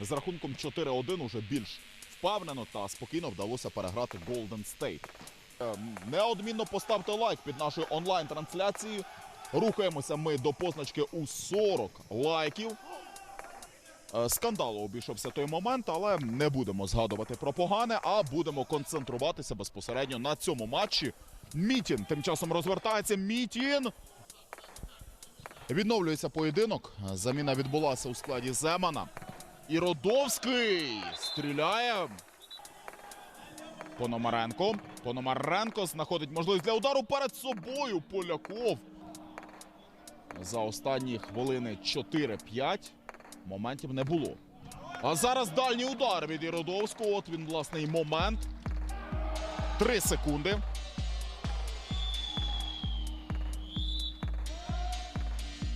З рахунком 4-1 уже більш впевнено та спокійно вдалося переграти Golden State. Ем, Неодмінно поставте лайк під нашою онлайн-трансляцією. Рухаємося ми до позначки у 40 лайків. Е, Скандалу обійшовся той момент, але не будемо згадувати про погане, а будемо концентруватися безпосередньо на цьому матчі. Мітін тим часом розвертається. Мітін. Відновлюється поєдинок. Заміна відбулася у складі Земана. І Родовський стріляє. Пономаренко. Пономаренко знаходить можливість для удару перед собою. Поляков. За останні хвилини 4-5 моментів не було. А зараз дальній удар від Іродовського. От він, власне, і момент. Три секунди.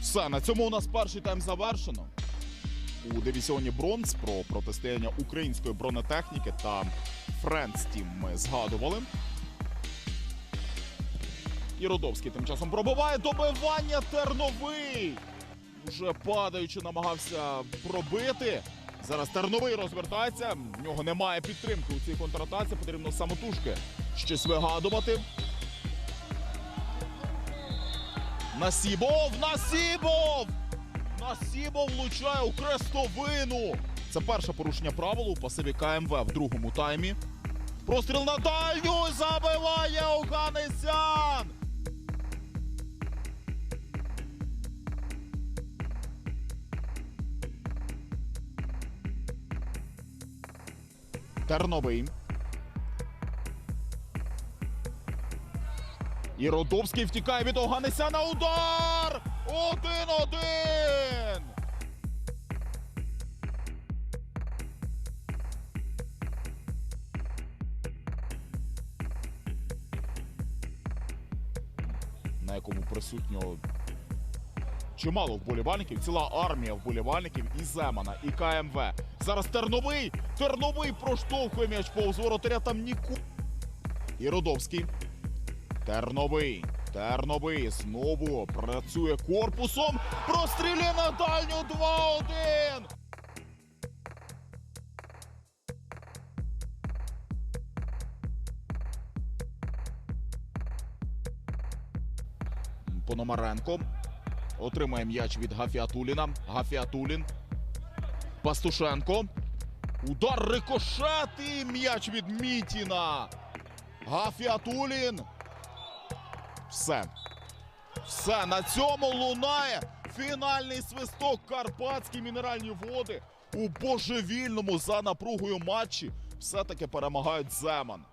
Все, на цьому у нас перший тайм завершено. У дивізіоні бронз про протистояння української бронетехніки та Friends Team ми згадували. І Родовський тим часом пробиває добивання Терновий. Уже падаючи, намагався пробити. Зараз Терновий розвертається. В нього немає підтримки у цій контратаці. Потрібно самотужки щось вигадувати. Насібов! Насібов! Насібов влучає у крестовину. Це перше порушення правил у пасиві КМВ в другому таймі. Простріл на дальню забиває Оганесян. Терновий. І Родовський втікає від Оганесяна. Удар! Один-один! На якому присутньо чимало вболівальників, ціла армія вболівальників і Земана, і КМВ. Зараз Терновий! Терновий проштовхує м'яч повз воротаря там Ніку. І Родовський. Терновий. Терновий знову працює корпусом. Прострілює на дальню 2-1. Пономаренко отримає м'яч від Гафіатуліна. Гафіатулін. Пастушенко. Удар рикошет і м'яч від Мітіна. Гафіатулін. Все. Все. На цьому лунає фінальний свисток Карпатські мінеральні води у божевільному за напругою матчі. Все-таки перемагають Земан.